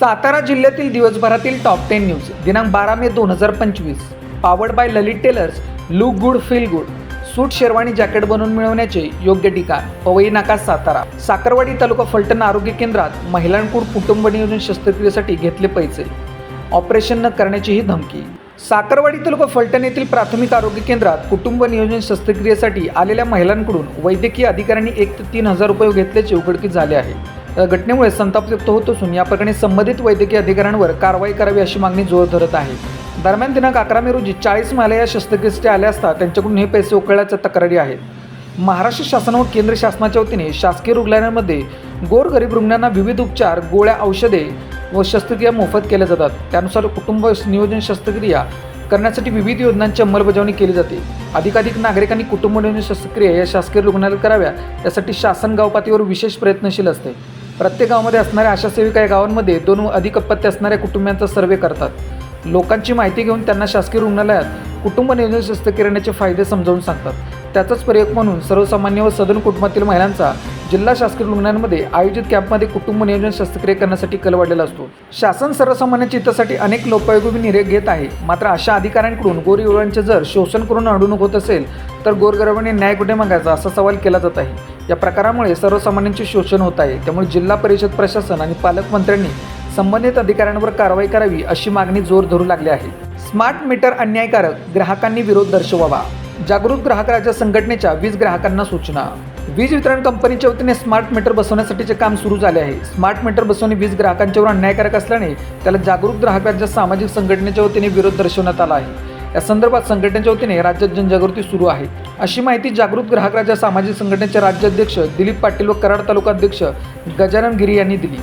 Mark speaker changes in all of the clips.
Speaker 1: सातारा जिल्ह्यातील दिवसभरातील top ten news दिनांक बारा मे दोन हजार पंचवीस. Powered by Lalit Tailors look good feel good suit sherwani jacket बनवून मिळवण्याचे योग्य ठिकाण पवई नाका सातारा. साखरवाडी तालुका फलटण आरोग्य केंद्रात महिलांकडून कुटुंब नियोजन शस्त्रक्रियेसाठी घेतले पैसे. ऑपरेशन न करण्याची ही धमकी. साखरवाडी तालुका फलटण येथील प्राथमिक आरोग्य केंद्रात कुटुंब नियोजन शस्त्रक्रियेसाठी आलेल्या महिलांकडून वैद्यकीय अधिकाऱ्यांनी एक ते तीन हजार रुपये घेतल्याचे उघडकीस झाले आहे. घटनेमुळे संताप व्यक्त होत असून या प्रकरणी संबंधित वैद्यकीय अधिकाऱ्यांवर कारवाई करावी अशी मागणी जोर धरत आहे. दरम्यान दिनांक अकरा मे रोजी चाळीस महिला या शस्त्रक्रियेसाठी आल्या असता त्यांच्याकडून हे पैसे उकळल्याच्या तक्रारी आहेत. महाराष्ट्र शासन व केंद्र शासनाच्या वतीने शासकीय रुग्णालयांमध्ये गोरगरीब रुग्णांना विविध उपचार गोळ्या औषधे व शस्त्रक्रिया मोफत केल्या जातात. त्यानुसार कुटुंब नियोजन शस्त्रक्रिया करण्यासाठी विविध योजनांची अंमलबजावणी केली जाते. अधिकाधिक नागरिकांनी कुटुंब नियोजन शस्त्रक्रिया या शासकीय रुग्णालयात कराव्या यासाठी शासन गावपातळीवर विशेष प्रयत्नशील असते. प्रत्येक गावामध्ये असणाऱ्या आशा सेविका या गावांमध्ये दोन अधिक अपत्य असणाऱ्या कुटुंबियांचा सर्वे करतात. लोकांची माहिती घेऊन त्यांना शासकीय रुग्णालयात कुटुंब नियोजन शस्त्रक्रियेचे फायदे समजावून सांगतात. त्याचाच प्रयोग म्हणून सर्वसामान्य व सदन कुटुंबातील महिलांचा जिल्हा शासकीय रुग्णालयांमध्ये आयोजित कॅम्पमध्ये कुटुंब नियोजन शस्त्रक्रिया करण्यासाठी कल वाढलेला असतो. शासन सर्वसामान्यांच्या हितासाठी अनेक लोकोपयोगी निर्णय घेत आहे. मात्र अशा अधिकाऱ्यांकडून गोरगरिबांचे जर शोषण करून अडवणूक होत असेल तर गोरगरिबांनी न्याय कुठे मागायचा असा सवाल केला जात आहे. या प्रकारामुळे सर्वसामान्यांचे शोषण होत आहे. त्यामुळे जिल्हा परिषद प्रशासन आणि पालकमंत्र्यांनी संबंधित अधिकाऱ्यांवर कारवाई करावी अशी मागणी जोर धरू लागली आहे. स्मार्ट मीटर अन्यायकारक ग्राहकांनी विरोध दर्शवावा. जागृत ग्राहक राज्य संघटनेच्या वीज ग्राहकांना सूचना. वीज वितरण कंपनीच्या वतीने स्मार्ट मीटर बसवण्यासाठीचे काम सुरू झाले आहे. स्मार्ट मीटर बसवणे वीज ग्राहकांच्यावर अन्यायकारक असल्याने त्याला जागरूक ग्राहक राज्य सामाजिक संघटनेच्या वतीने विरोध दर्शवण्यात आला आहे. या संदर्भात संघटनेच्या वतीने राज्यात जनजागृती सुरू आहे. अशी माहिती जागृत ग्राहक राजा सामाजिक संघटनेचे राज्याध्यक्ष दिलीप पाटील व कराड तालुका अध्यक्ष गजानन गिरी यांनी दिली.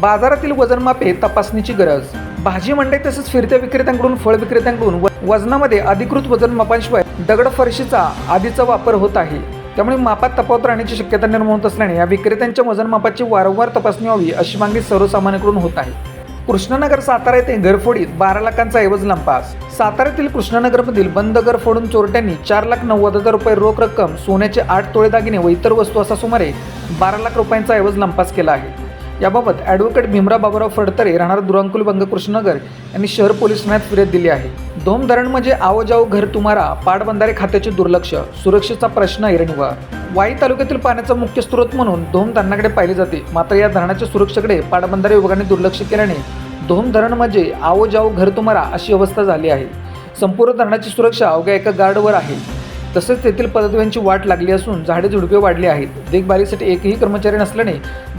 Speaker 1: बाजारातील वजनमापे तपासणीची गरज. भाजी मंडई तसेच फिरत्या विक्रेत्यांकडून फळ विक्रेत्यांकडून व- वजनामध्ये अधिकृत वजन मापांशिवाय दगडफरशीचा आधीचा वापर होत आहे. त्यामुळे मापात तफावत राहण्याची शक्यता निर्माण होत असल्याने या विक्रेत्यांच्या वजनमापाची वारंवार तपासणी व्हावी अशी मागणी सर्वसामान्यांकडून होत आहे. कृष्णनगर सातारा येथे घरफोडीत बारा लाखांचा ऐवज लंपास. साताऱ्यातील कृष्णनगरमधील बंद घर फोडून चोरट्यांनी चार लाख नव्वद हजार रुपये रोख रक्कम सोन्याचे आठ तोळे दागिने व इतर वस्तू असा सुमारे बारा लाख रुपयांचा ऐवज लंपास केला आहे. याबाबत ॲडव्होकेट भीमराव बाबूराव फडतरे राहणार दुरांकुल बंगकृष्णनगर यांनी शहर पोलीस ठाण्यात फिर्याद दिली आहे. दोम धरण म्हणजे आओ जाओ घर तुम्हारा पाटबंधारे खात्याचे दुर्लक्ष सुरक्षेचा प्रश्न ऐरणीवर वाई तालुक्यातील पाण्याचा मुख्य स्रोत म्हणून धोम धरणाकडे पाहिले जाते. मात्र या धरणाच्या सुरक्षेकडे पाटबंधारे विभागाने दुर्लक्ष केल्याने धोम धरण म्हणजे आओ जाओ घर तुम्हारा अशी अवस्था झाली आहे. संपूर्ण धरणाची सुरक्षा अवघ्या एका गार्डवर आहे. तसेच तेथील पदव्यांची वाट लागली असून झाडे झुडपे वाढली आहेत. देखभालीसाठी एकही कर्मचारी नसल्याने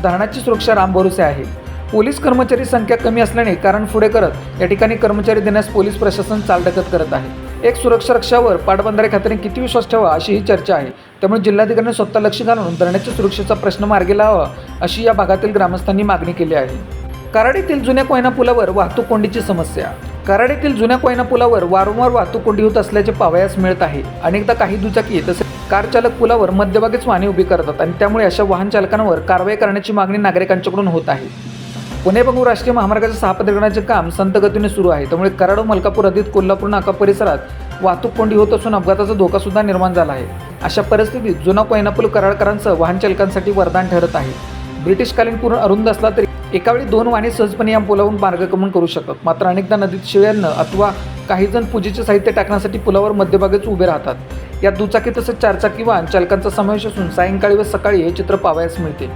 Speaker 1: धरणाची सुरक्षा रामभरोसे आहे. पोलीस कर्मचारी संख्या कमी असल्याने कारण पुढे करत या ठिकाणी कर्मचारी देण्यास पोलीस प्रशासन चालढकत करत आहे. एक सुरक्षा रक्षावर पाटबंधारे खात्याने किती विश्वास ठेवा अशी ही चर्चा आहे. त्यामुळे जिल्हाधिकाऱ्यांनी स्वतः लक्ष घालून धरणाच्या सुरक्षेचा प्रश्न मार्गी लावा अशी या भागातील ग्रामस्थांनी मागणी केली आहे. कराडीतील जुन्या कोयना पुलावर वाहतूक कोंडीची समस्या. कराड येथील जुन्या कोयना पुलावर वारंवार वाहतूक कोंडी होत असल्याचे पावयास मिळत आहे. अनेकदा काही दुचाकी तसेच कार चालक पुलावर मध्यभागीच वाहने उभी करतात आणि त्यामुळे अशा वाहन चालकांवर कारवाई करण्याची मागणी नागरिकांच्याकडून होत आहे. पुणे बंगळूर राष्ट्रीय महामार्गाचे सहापदरीकरणाचे काम संत गतीने सुरू आहे. त्यामुळे कराडो मलकापूर अधिक कोल्हापूर नाका परिसरात वाहतूक कोंडी होत असून अपघाताचा धोका सुद्धा निर्माण झाला आहे. अशा परिस्थितीत जुना कोयना पूल कराडकरांसह वाहन चालकांसाठी वरदान ठरत आहे. ब्रिटिशकालीन पूर्ण अरुंद असला तरी एकावेळी दोन वाहने सहजपणे या पुलावरून मार्गक्रमण करू शकतात. मात्र अनेकदा नदीत शिळ्यांना अथवा काही जण पूजेचे साहित्य टाकण्यासाठी पुलावर मध्यभागीच उभे राहतात. यात दुचाकी तसेच चारचाकी वाहन चालकांचा समावेश असून सायंकाळी व सकाळी हे चित्र पाहावयास मिळते.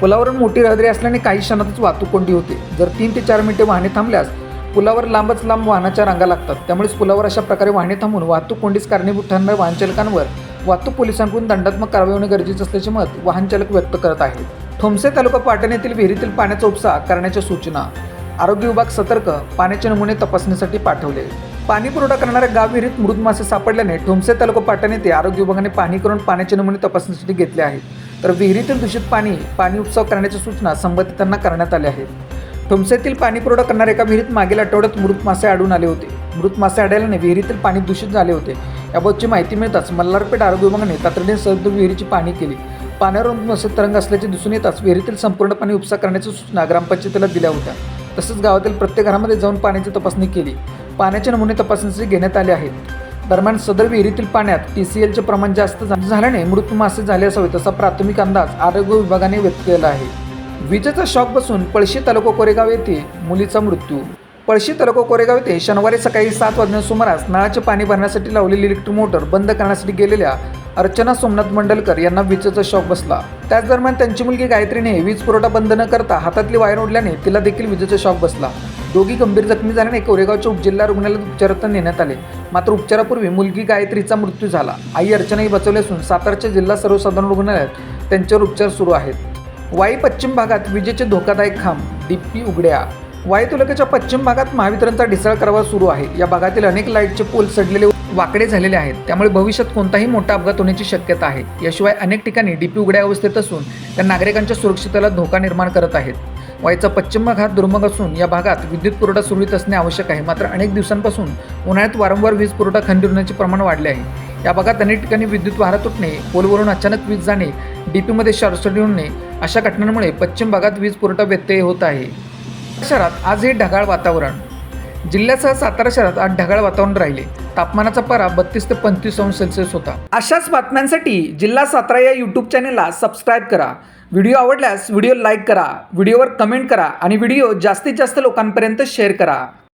Speaker 1: पुलावरून मोठी रहदारी असल्याने काही क्षणातच वाहतूक कोंडी होते. जर तीन ते चार मिनिटे वाहने थांबल्यास पुलावर लांबच लांब वाहनाच्या रांगा लागतात. त्यामुळेच पुलावर अशा प्रकारे वाहने थांबून वाहतूक कोंडीस कारणीभूत ठरणाऱ्या वाहनचालकांवर वाहतूक पोलिसांकडून दंडात्मक कारवाई होणे गरजेचे असल्याचे मत वाहनचालक व्यक्त करत आहेत. ठोमसे तालुका पाटण येथील विहिरीतील पाण्याचा उपसा करण्याच्या सूचना. आरोग्य विभाग सतर्क पाण्याचे नमुने तपासणीसाठी पाठवले. पाणी पुरवठा करणाऱ्या गाव विहिरीत मृत मासे सापडल्याने ठोमसे तालुका पाटण येथे आरोग्य विभागाने पाणी करून पाण्याचे नमुने तपासणीसाठी घेतले आहेत. तर विहिरीतील दूषित पाणी पाणी उपसाव करण्याच्या सूचना संबंधितांना करण्यात आल्या आहेत. ठोमसेतील पाणी पुरवठा करणाऱ्या एका विहिरीत मागील आठवड्यात मृत मासे आढळून आले होते. मृत मासे आढळल्याने विहिरीतील पाणी दूषित झाले होते. याबाबतची माहिती मिळताच मल्हारपेठ आरोग्य विभागाने तातडीने सदर विहिरीची पाणी केली. पाण्यावर तरंग असल्याचे दिसून येताच विहिरीतील संपूर्ण पाणी उपसा करण्याच्या सूचना ग्रामपंचायतीला दिल्या होत्या. तसंच गावातील प्रत्येक घरामध्ये जाऊन पाण्याची तपासणी केली. पाण्याचे नमुने तपासणीसाठी घेण्यात आले आहेत. दरम्यान सदर विहिरीतील पाण्यात टी सी एलचे प्रमाण जास्त झाल्याने मृत्यू मासे झाले असावे तसा प्राथमिक अंदाज आरोग्य विभागाने व्यक्त केला आहे. विजेचा शॉक बसून पळशी तालुका कोरेगाव येथे मुलीचा मृत्यू. पळशी तालुका कोरेगाव येथे शनिवारी सकाळी सात वाजण्या सुमारास नळाचे पाणी भरण्यासाठी लावलेली इलेक्ट्रिक मोटर बंद करण्यासाठी गेलेल्या अर्चना सोमनाथ मंडलकर यांना विजेचा शॉक बसला. त्याच दरम्यान त्यांची मुलगी गायत्रीने वीज पुरवठा बंद न करता हातातली वायर ओढल्याने तिला देखील विजेचा शॉक बसला. दोघी गंभीर जखमी झाल्याने कोरेगावच्या उपजिल्हा रुग्णालयात उपचारार्थ नेण्यात आले. मात्र उपचारापूर्वी मुलगी गायत्रीचा मृत्यू झाला. आई अर्चनाही बचवली असून सातारच्या जिल्हा सर्वसाधारण रुग्णालयात त्यांच्यावर उपचार सुरू आहेत. वाई पश्चिम भागात विजेचे धोकादायक खांब डीपी उघड्या. वाई तालुक्याच्या पश्चिम भागात महावितरणचा ढिसाळ कारभार सुरू आहे. या भागातील अनेक लाईटचे पोल सडलेले वाकडे झालेले आहेत. त्यामुळे भविष्यात कोणताही मोठा अपघात होण्याची शक्यता आहे. याशिवाय अनेक ठिकाणी डीपी उघड्या अवस्थेत असून त्या नागरिकांच्या सुरक्षितेला धोका निर्माण करत आहेत. वाईचा पश्चिम भाग हा दुर्मग असून या भागात विद्युत पुरवठा सुरळीत असणे आवश्यक आहे. मात्र अनेक दिवसांपासून उन्हाळ्यात वारंवार वीज पुरवठा खंडित होण्याचे प्रमाण वाढले आहे. या भागात अनेक ठिकाणी विद्युत वारा तुटणे पोलवरून अचानक वीज जाणे डीपीमध्ये शॉर्टसर्किट होणे अशा घटनांमुळे पश्चिम भागात वीज पुरवठा व्यत्यय होत आहे. शहरात आज हे ढगाळ वातावरण. जिल्ह्यासह सातारा शहरात आज ढगाळ वातावरण राहिले. तापमानाचा पारा बत्तीस ते पंचवीस अंश सेल्सिअस होता. अशाच बातम्यांसाठी जिल्हा सातारा या यूट्यूब चॅनेलला सबस्क्राईब करा. व्हिडिओ आवडल्यास व्हिडिओ लाईक करा व्हिडिओवर कमेंट करा आणि व्हिडिओ जास्तीत जास्त लोकांपर्यंत शेअर करा.